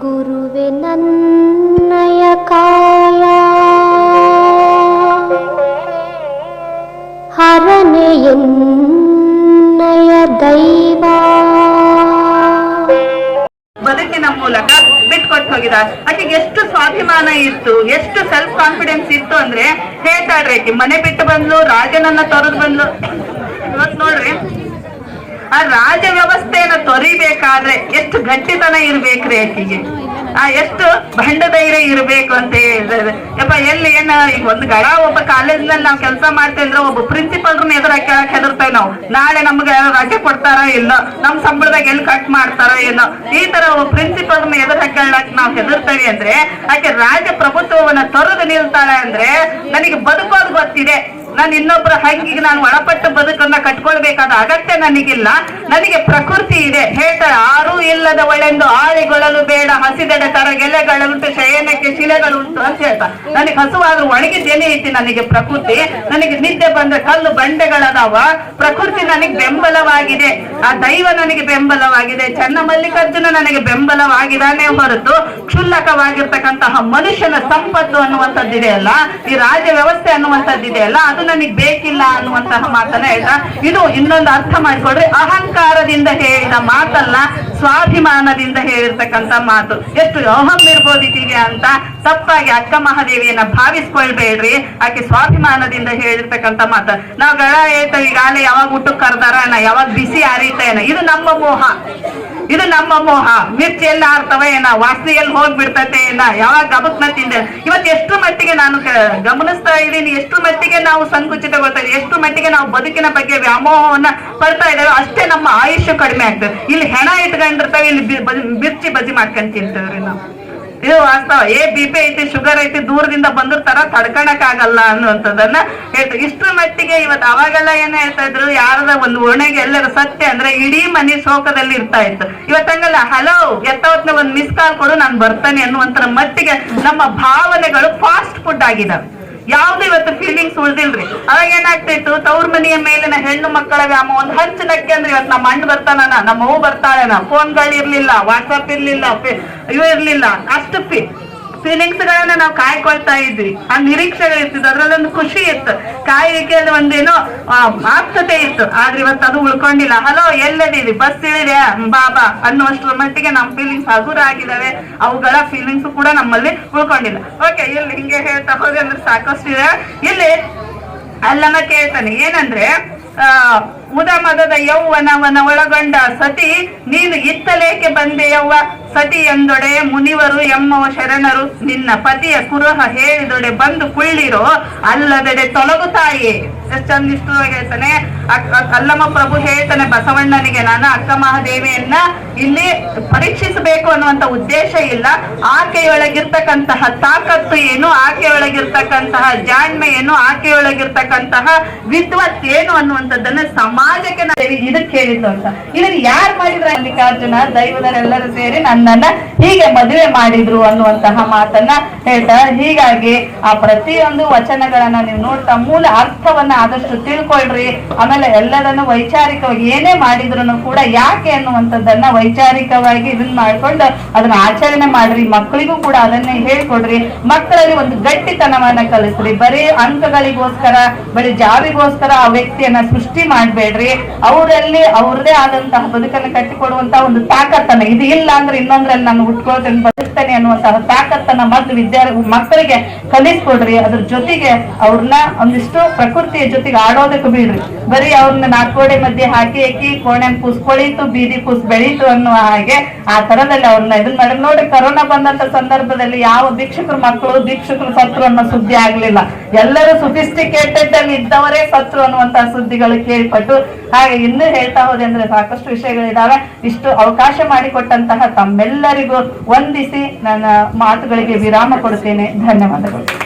ಗುರುವೆ ನನ್ನಯ ಕಾಯ. ಹರನೆ ಎನ್ನಯ ದೈವ. ಬದುಕಿನ ಮೂಲಕ ಬಿಟ್ಕೊಟ್ಟು ಹೋಗಿದ. ಆಕೆಗೆ ಎಷ್ಟು ಸ್ವಾಭಿಮಾನ ಇತ್ತು, ಎಷ್ಟು ಸೆಲ್ಫ್ ಕಾನ್ಫಿಡೆನ್ಸ್ ಇತ್ತು ಅಂದ್ರೆ ಹೇಳ್ತಾಳ್ರಿ ಆಕೆ. ಮನೆ ಬಿಟ್ಟು ಬಂದ್ಲು, ರಾಜನನ್ನ ತೊರೆದು ಬಂದ್ಲು. ಇವತ್ ನೋಡ್ರಿ. ಆ ರಾಜ ವ್ಯವಸ್ಥೆಯನ್ನು ತೊರಿಬೇಕಾದ್ರೆ ಎಷ್ಟು ಗಟ್ಟಿತನ ಇರ್ಬೇಕ್ರಿ ಆಕೆಗೆ ಆ ಎಷ್ಟು ಭಂಡ ಧೈರ್ಯ ಇರ್ಬೇಕು ಅಂತ ಹೇಳಿದ್ರೆ. ಯಪ್ಪ, ಎಲ್ಲಿ ಏನ ಈಗ ಒಂದ್ ಗಡ ಒಬ್ಬ ಕಾಲೇಜ್ನಲ್ಲಿ ನಾವು ಕೆಲಸ ಮಾಡ್ತೇವೆ ಅಂದ್ರೆ ಒಬ್ಬ ಪ್ರಿನ್ಸಿಪಲ್ರನ್ನ ಎದುರು ಕೇಳಕ್ ಹೆದರ್ತೇವೆ ನಾವು. ನಾಳೆ ನಮ್ಗೆ ರಜೆ ಕೊಡ್ತಾರ ಇಲ್ಲ, ನಮ್ ಸಂಬಳದಾಗ ಎಲ್ಲಿ ಕಟ್ ಮಾಡ್ತಾರ ಏನೋ ಈ ತರ ಒಬ್ಬ ಪ್ರಿನ್ಸಿಪಲ್ನ ಎದುರು ಹಾಕೊಳ್ಳಕ್ ನಾವು ಹೆದರ್ತೇವೆ ಅಂದ್ರೆ, ಆಕೆ ರಾಜ ಪ್ರಭುತ್ವವನ್ನ ತೊರೆದು ನಿಲ್ತಾಳೆ ಅಂದ್ರೆ, ನನಗೆ ಬದುಕೋದು ಗೊತ್ತಿದೆ. ನಾನು ಇನ್ನೊಬ್ಬರ ಹಂಗಿಗೆ ನಾನು ಒಳಪಟ್ಟು ಬದುಕನ್ನ ಕಟ್ಕೊಳ್ಬೇಕಾದ ಅಗತ್ಯ ನನಗಿಲ್ಲ. ನನಗೆ ಪ್ರಕೃತಿ ಇದೆ. ಹೇಳ್ತಾರೆ ಆರೂ ಇಲ್ಲದ ಒಳೆಂದು ಆಳಿಗೊಳ್ಳಲು ಬೇಡ. ಹಸಿದೆಡೆ ತರಗೆಲೆಗಳುಂಟು ಶಯನಕ್ಕೆ ಶಿಲೆಗಳುಂಟು ಅಂತ ಹೇಳ್ತಾರೆ ನನಗೆ ಹಸುವಾದ್ರೂ ಒಣಗಿದ್ದೇನೆ ಐತಿ ನನಗೆ ಪ್ರಕೃತಿ. ನನಗೆ ನಿದ್ದೆ ಬಂದ ಕಲ್ಲು ಬಂಡೆಗಳದಾವ. ಪ್ರಕೃತಿ ನನಗೆ ಬೆಂಬಲವಾಗಿದೆ. ಆ ದೈವ ನನಗೆ ಬೆಂಬಲವಾಗಿದೆ. ಚನ್ನ ಮಲ್ಲಿಕಾರ್ಜುನ ನನಗೆ ಬೆಂಬಲವಾಗಿದ್ದಾನೆ ಹೊರತು ಕ್ಷುಲ್ಲಕವಾಗಿರ್ತಕ್ಕಂತಹ ಮನುಷ್ಯನ ಸಂಪತ್ತು ಅನ್ನುವಂಥದ್ದಿದೆಯಲ್ಲ ಈ ರಾಜ್ಯ ವ್ಯವಸ್ಥೆ ಅನ್ನುವಂಥದ್ದಿದೆಯಲ್ಲ ಅದು ನನಗೆ ಬೇಕಿಲ್ಲ ಅನ್ನುವಂತಹ ಮಾತನ್ನ ಹೇಳ್ತಾ ಇದು ಇನ್ನೊಂದು ಅರ್ಥ ಮಾಡಿಕೊಡ್ರಿ ಅಹಂಕಾರದಿಂದ ಹೇಳಿದ ಮಾತಲ್ಲ, ಸ್ವಾಭಿಮಾನದಿಂದ ಹೇಳಿರ್ತಕ್ಕಂಥ ಮಾತು. ಎಷ್ಟು ಅಹಂ ಇರ್ಬೋದು ಈಕೆಗೆ ಅಂತ ತಪ್ಪಾಗಿ ಅಕ್ಕ ಮಹಾದೇವಿಯನ್ನ ಭಾವಿಸ್ಕೊಳ್ಬೇಡ್ರಿ. ಆಕೆ ಸ್ವಾಭಿಮಾನದಿಂದ ಹೇಳಿರ್ತಕ್ಕಂಥ ಮಾತು. ನಾವು ಗಳ ಹೇಳ್ತೇವೆ ಈಗಾಗಲೇ ಯಾವಾಗ ಊಟಕ್ಕೆ ಕರ್ದಾರ ಅಣ್ಣ? ಯಾವಾಗ ಬಿಸಿ ಅರಿತೇನ ಇದು ನಮ್ಮ ಮೋಹ. ಇದು ನಮ್ಮ ಮೋಹ. ಮಿರ್ಚಿ ಎಲ್ಲ ಆಡ್ತವ ಏನ ವಾಸನೆ ಎಲ್ಲಿ ಹೋಗ್ಬಿಡ್ತತೆ ಏನ ಯಾವಾಗ ಗಬಕ್ನ ತಿಂದೆ. ಇವತ್ತು ಎಷ್ಟು ಮಟ್ಟಿಗೆ ನಾನು ಗಮನಿಸ್ತಾ ಇದ್ದೀನಿ, ಎಷ್ಟು ಮಟ್ಟಿಗೆ ನಾವು ಸಂಕುಚಿತಗೊಳ್ತಾ ಇದ್ದೀವಿ ಎಷ್ಟು ಮಟ್ಟಿಗೆ ನಾವು ಬದುಕಿನ ಬಗ್ಗೆ ವ್ಯಾಮೋಹವನ್ನ ಪಡ್ತಾ ಇದ್ದೇವೆ, ಅಷ್ಟೇ ನಮ್ಮ ಆಯುಷ್ಯ ಕಡಿಮೆ ಆಗ್ತದೆ. ಇಲ್ಲಿ ಹೆಣ ಇಟ್ಕೊಂಡಿರ್ತವೆ, ಇಲ್ಲಿ ಮಿರ್ಚಿ ಬಜಿ ಮಾಡ್ಕೊಂಡ್ ತಿಂತೇವ್ರಿ ನಾವು. ಇದು ವಾಸ್ತವ ಏ, ಬಿ ಪಿ ಐತಿ, ಶುಗರ್ ಐತಿ, ದೂರದಿಂದ ಬಂದಿರ್ತಾರ ತಡ್ಕಣಕ್ ಆಗಲ್ಲ ಅನ್ನುವಂಥದ್ದನ್ನ ಹೇಳ್ತಾರೆ ಇಷ್ಟರ ಮಟ್ಟಿಗೆ ಇವತ್ತು ಅವಾಗೆಲ್ಲ ಏನ್ ಹೇಳ್ತಾ ಇದ್ರು, ಯಾರದ ಒಂದು ಓಣೆಗೆ ಎಲ್ಲರೂ ಸತ್ಯ ಅಂದ್ರೆ ಇಡೀ ಮನೆ ಶೋಕದಲ್ಲಿ ಇರ್ತಾ ಇತ್ತು. ಇವತ್ತಂಗಲ್ಲ ಹಲೋ, ಎತ್ತವತ್ನ ಒಂದು ಮಿಸ್ ಕಾಲ್ ಕೊಡು, ನಾನು ಬರ್ತಾನೆ ಅನ್ನುವಂತರ ಮಟ್ಟಿಗೆ ನಮ್ಮ ಭಾವನೆಗಳು ಫಾಸ್ಟ್ ಫುಡ್ ಆಗಿದಾವೆ. ಯಾವ್ದು ಇವತ್ತು ಫೀಲಿಂಗ್ಸ್ ಉಳ್ದಿಲ್ರಿ. ಅವಾಗ ಏನಾಗ್ತಿತ್ತು ತವ್ರ ಮನೆಯ ಮೇಲಿನ ಹೆಣ್ಣು ಮಕ್ಕಳ ವ್ಯಾಮ ಒಂದ್ ಹಂಚ ನಕ್ಕೆ ಅಂದ್ರೆ ಇವತ್ತು ನಮ್ಮ ಅಣ್ಣ ಬರ್ತಾನ, ನಮ್ಮ ಅವ್ವ ಬರ್ತಾಳೆನ? ಫೋನ್ಗಳು ಇರ್ಲಿಲ್ಲ ವಾಟ್ಸಪ್ ಇರ್ಲಿಲ್ಲ ಇವ್ ಇವು ಇರ್ಲಿಲ್ಲ. ಅಷ್ಟು ಫೀಲಿಂಗ್ಸ್ ಗಳನ್ನ ನಾವು ಕಾಯ್ಕೊಳ್ತಾ ಇದ್ವಿ. ಆ ನಿರೀಕ್ಷೆಗಳು ಇರ್ತಿದ್ವು. ಅದ್ರಲ್ಲೊಂದು ಖುಷಿ ಇತ್ತು. ಕಾಯಲಿಕ್ಕೆ ಒಂದೇನೋ ಆಪ್ತತೆ ಇತ್ತು. ಆದ್ರೆ ಇವತ್ತು ಅದು ಉಳ್ಕೊಂಡಿಲ್ಲ. ಹಲೋ ಎಲ್ಲದಿರಿ ಬಸ್ ಇಳಿದೆ ಬಾಬಾ ಅನ್ನುವಷ್ಟರ ಮಟ್ಟಿಗೆ ನಮ್ಮ ಫೀಲಿಂಗ್ಸ್ ಹಗುರ ಆಗಿದಾವೆ ಅವುಗಳ ಫೀಲಿಂಗ್ಸ್ ಕೂಡ ನಮ್ಮಲ್ಲಿ ಉಳ್ಕೊಂಡಿಲ್ಲ. ಓಕೆ ಇಲ್ಲಿ ಹಿಂಗೆ ಹೇಳ್ತಾ ಹೋದ್ರೆ ಅಂದ್ರೆ ಸಾಕಷ್ಟು ಇದೆ. ಇಲ್ಲಿ ಅಲ್ಲಮ್ಮ ಕೇಳ್ತಾನೆ, ಏನಂದ್ರೆ, ಆ ಉದ ಮದದ ಯೌವನವನ ಒಳಗೊಂಡ ಸತಿ, ನೀನು ಇತ್ತಲೇಕೆ ಬಂದೆ ಯವ್ವ? ಸತಿ ಎಂದೊಡೆ ಮುನಿವರು ಎಮ್ಮವ ಶರಣರು, ನಿನ್ನ ಪತಿಯ ಕುರುಹ ಹೇಳಿದೊಡೆ ಬಂದು ಕುಳ್ಳಿರೋ, ಅಲ್ಲದೆಡೆ ತೊಲಗು ತಾಯಿ ಎಷ್ಟು ಚಂದ ಇಷ್ಟವಾಗಿ ಹೇಳ್ತಾನೆ ಅಲ್ಲಮ್ಮ ಪ್ರಭು ಹೇಳ್ತಾನೆ, ಬಸವಣ್ಣನಿಗೆ ನಾನು ಅಕ್ಕ ಮಹಾದೇವಿಯನ್ನ ಇಲ್ಲಿ ಪರೀಕ್ಷಿಸಬೇಕು ಅನ್ನುವಂತ ಉದ್ದೇಶ ಇಲ್ಲ. ಆಕೆಯೊಳಗಿರ್ತಕ್ಕಂತಹ ತಾಕತ್ತು ಏನು ಆಕೆಯೊಳಗಿರ್ತಕ್ಕಂತಹ ಜಾಣ್ಮೆ ಏನು ಆಕೆಯೊಳಗಿರ್ತಕ್ಕಂತಹ ವಿದ್ವತ್ ಏನು ಅನ್ನುವಂಥದ್ದನ್ನ ಸಮಾಜಕ್ಕೆ ನಾವು ಇದಕ್ಕೆ ಹೇಳಿದ್ದು ಅಂತ. ಇದನ್ನ ಯಾರು ಮಾಡಿದ್ರೆ? ಮಲ್ಲಿಕಾರ್ಜುನ, ದೈವದರೆಲ್ಲರೂ ಸೇರಿ ನನ್ನನ್ನ ಹೀಗೆ ಮದುವೆ ಮಾಡಿದ್ರು ಅನ್ನುವಂತಹ ಮಾತನ್ನ ಹೇಳ್ತಾರೆ. ಹೀಗಾಗಿ ಆ ಪ್ರತಿಯೊಂದು ವಚನಗಳನ್ನ ನೀವು ನೋಡ್ತಾ ಮೂಲ ಅರ್ಥವನ್ನ ಆದಷ್ಟು ತಿಳ್ಕೊಳ್ರಿ. ಆಮೇಲೆ ಎಲ್ಲದನ್ನು ವೈಚಾರಿಕವಾಗಿ ಏನೇ ಮಾಡಿದ್ರು ಕೂಡ ಯಾಕೆ ಅನ್ನುವಂಥದ್ದನ್ನ ವೈಚಾರಿಕವಾಗಿ ಇದನ್ನ ಮಾಡ್ಕೊಂಡು ಅದನ್ನ ಆಚರಣೆ ಮಾಡ್ರಿ. ಮಕ್ಕಳಿಗೂ ಕೂಡ ಅದನ್ನೇ ಹೇಳ್ಕೊಡ್ರಿ. ಮಕ್ಕಳಲ್ಲಿ ಒಂದು ಗಟ್ಟಿತನವನ್ನ ಕಲಿಸ್ರಿ. ಬರೀ ಅಂಕಗಳಿಗೋಸ್ಕರ, ಬರೀ ಜಾಬಿಗೋಸ್ಕರ ಆ ವ್ಯಕ್ತಿಯನ್ನ ಸೃಷ್ಟಿ ಮಾಡ್ಬೇಡ್ರಿ. ಅವರಲ್ಲಿ ಅವ್ರದೇ ಆದಂತಹ ಬದುಕನ್ನು ಕಟ್ಟಿಕೊಡುವಂತಹ ಒಂದು ತಾಕತ್ತನ್ನ. ಇದು ಇಲ್ಲ ಅಂದ್ರೆ ಇನ್ನೊಂದ್ರಲ್ಲಿ ನಾನು ಉಟ್ಕೊಳ್ತೇನೆ ಬದುಕ್ತೇನೆ ಅನ್ನುವಂತಹ ತಾಕತ್ತನ್ನ ಮೊದ್ಲು ವಿದ್ಯಾರ್ಥಿ ಮಕ್ಕಳಿಗೆ ಕಲಿಸ್ಕೊಡ್ರಿ. ಅದ್ರ ಜೊತೆಗೆ ಅವ್ರನ್ನ ಒಂದಿಷ್ಟು ಪ್ರಕೃತಿಯ ಜೊತೆಗೆ ಆಡೋದಕ್ಕೆ ಬಿಡ್ರಿ. ಬರೀ ಅವ್ರನ್ನ ನಾಲ್ಕೋಡೆ ಮಧ್ಯೆ ಹಾಕಿ ಹಾಕಿ ಕೋಣೆ ಕುಸ್ಕೊಳಿತು ಕೊಳೀತು ಬೀದಿ ಪೂಸ್ ಬೆಳೀತು ಅನ್ನುವ ಹಾಗೆ ಆ ತರದಲ್ಲಿ ಅವ್ರನ್ನ ಇದನ್ನ ಮಾಡಿ, ನೋಡಿ ಕರೋನಾ ಬಂದಂತ ಸಂದರ್ಭದಲ್ಲಿ ಯಾವ ಭಿಕ್ಷಕರ ಮಕ್ಕಳು, ಭಿಕ್ಷಕರು ಸತ್ರು ಅನ್ನೋ ಸುದ್ದಿ ಆಗ್ಲಿಲ್ಲ. ಎಲ್ಲರೂ ಸುಫಿಸ್ಟಿಕೇಟೆಡ್ ಅಲ್ಲಿ ಇದ್ದವರೇ ಸತ್ರು ಅನ್ನುವಂತಹ ಸುದ್ದಿಗಳು ಕೇಳ್ಪಟ್ಟು ಹಾಗೆ ಇನ್ನೂ ಹೇಳ್ತಾ ಹೋದೆ ಅಂದ್ರೆ ಸಾಕಷ್ಟು ವಿಷಯಗಳಿದಾವೆ. ಇಷ್ಟು ಅವಕಾಶ ಮಾಡಿಕೊಟ್ಟಂತಹ ತಮ್ಮೆಲ್ಲರಿಗೂ ವಂದಿಸಿ ನನ್ನ ಮಾತುಗಳಿಗೆ ವಿರಾಮ ಕೊಡುತ್ತೇನೆ. ಧನ್ಯವಾದಗಳು.